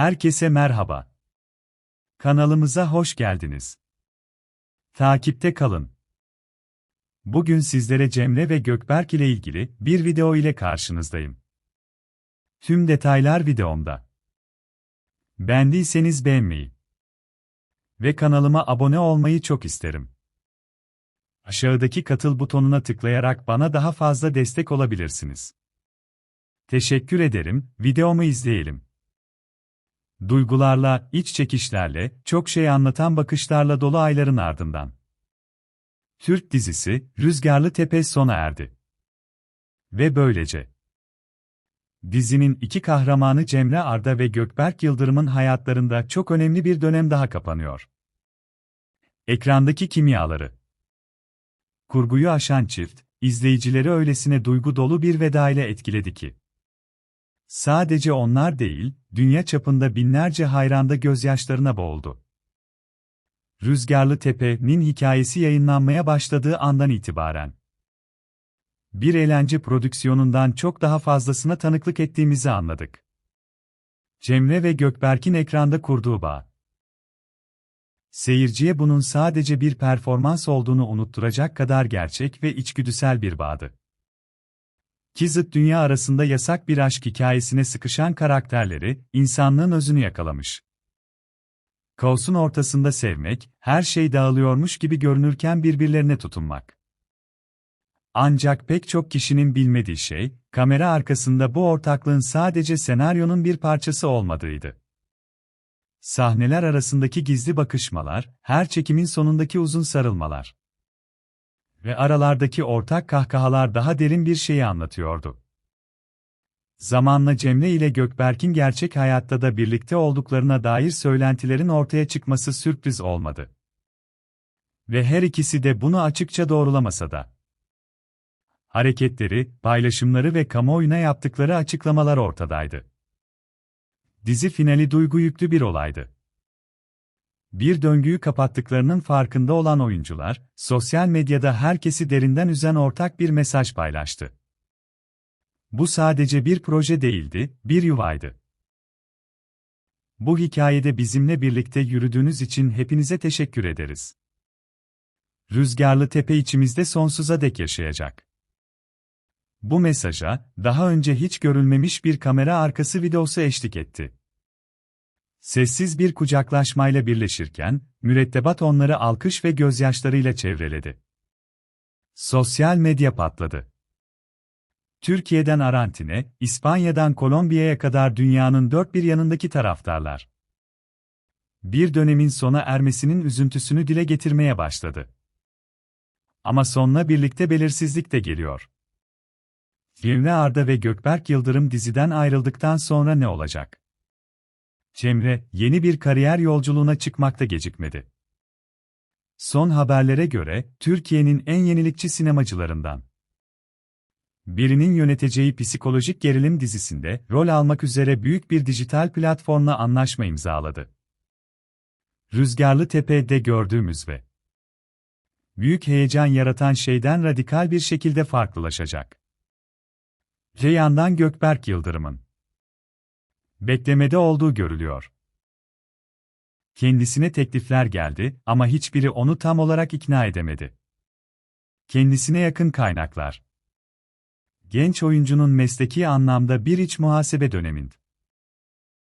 Herkese merhaba. Kanalımıza hoş geldiniz. Takipte kalın. Bugün sizlere Cemre ve Gökberk ile ilgili bir video ile karşınızdayım. Tüm detaylar videomda. Beğendiyseniz beğenmeyi ve kanalıma abone olmayı çok isterim. Aşağıdaki katıl butonuna tıklayarak bana daha fazla destek olabilirsiniz. Teşekkür ederim, videomu izleyelim. Duygularla, iç çekişlerle, çok şey anlatan bakışlarla dolu ayların ardından. Türk dizisi, Rüzgarlı Tepe sona erdi. Ve böylece. Dizinin iki kahramanı Cemre Arda ve Gökberk Yıldırım'ın hayatlarında çok önemli bir dönem daha kapanıyor. Ekrandaki kimyaları. Kurguyu aşan çift, izleyicileri öylesine duygu dolu bir veda ile etkiledi ki. Sadece onlar değil, dünya çapında binlerce hayranda gözyaşlarına boğuldu. Rüzgarlı Tepe'nin hikayesi yayınlanmaya başladığı andan itibaren bir eğlence prodüksiyonundan çok daha fazlasına tanıklık ettiğimizi anladık. Cemre ve Gökberk'in ekranda kurduğu bağ. Seyirciye bunun sadece bir performans olduğunu unutturacak kadar gerçek ve içgüdüsel bir bağdı. Ki zıt dünya arasında yasak bir aşk hikayesine sıkışan karakterleri, insanlığın özünü yakalamış. Kaosun ortasında sevmek, her şey dağılıyormuş gibi görünürken birbirlerine tutunmak. Ancak pek çok kişinin bilmediği şey, kamera arkasında bu ortaklığın sadece senaryonun bir parçası olmadığıydı. Sahneler arasındaki gizli bakışmalar, her çekimin sonundaki uzun sarılmalar ve aralardaki ortak kahkahalar daha derin bir şeyi anlatıyordu. Zamanla Cemre ile Gökberk'in gerçek hayatta da birlikte olduklarına dair söylentilerin ortaya çıkması sürpriz olmadı. Ve her ikisi de bunu açıkça doğrulamasa da. Hareketleri, paylaşımları ve kamuoyuna yaptıkları açıklamalar ortadaydı. Dizi finali duygu yüklü bir olaydı. Bir döngüyü kapattıklarının farkında olan oyuncular, sosyal medyada herkesi derinden üzen ortak bir mesaj paylaştı. Bu sadece bir proje değildi, bir yuvaydı. Bu hikayede bizimle birlikte yürüdüğünüz için hepinize teşekkür ederiz. Rüzgarlı tepe içimizde sonsuza dek yaşayacak. Bu mesaja, daha önce hiç görülmemiş bir kamera arkası videosu eşlik etti. Sessiz bir kucaklaşmayla birleşirken, mürettebat onları alkış ve gözyaşlarıyla çevreledi. Sosyal medya patladı. Türkiye'den Arantine, İspanya'dan Kolombiya'ya kadar dünyanın dört bir yanındaki taraftarlar. Bir dönemin sona ermesinin üzüntüsünü dile getirmeye başladı. Ama sonla birlikte belirsizlik de geliyor. Cemre Arda ve Gökberk Yıldırım diziden ayrıldıktan sonra ne olacak? Cemre, yeni bir kariyer yolculuğuna çıkmakta gecikmedi. Son haberlere göre, Türkiye'nin en yenilikçi sinemacılarından. Birinin yöneteceği psikolojik gerilim dizisinde rol almak üzere büyük bir dijital platformla anlaşma imzaladı. Rüzgarlı Tepe'de gördüğümüz ve büyük heyecan yaratan şeyden radikal bir şekilde farklılaşacak. Ceyhan'dan Gökberk Yıldırım'ın beklemede olduğu görülüyor. Kendisine teklifler geldi ama hiçbiri onu tam olarak ikna edemedi. Kendisine yakın kaynaklar. Genç oyuncunun mesleki anlamda bir iç muhasebe döneminde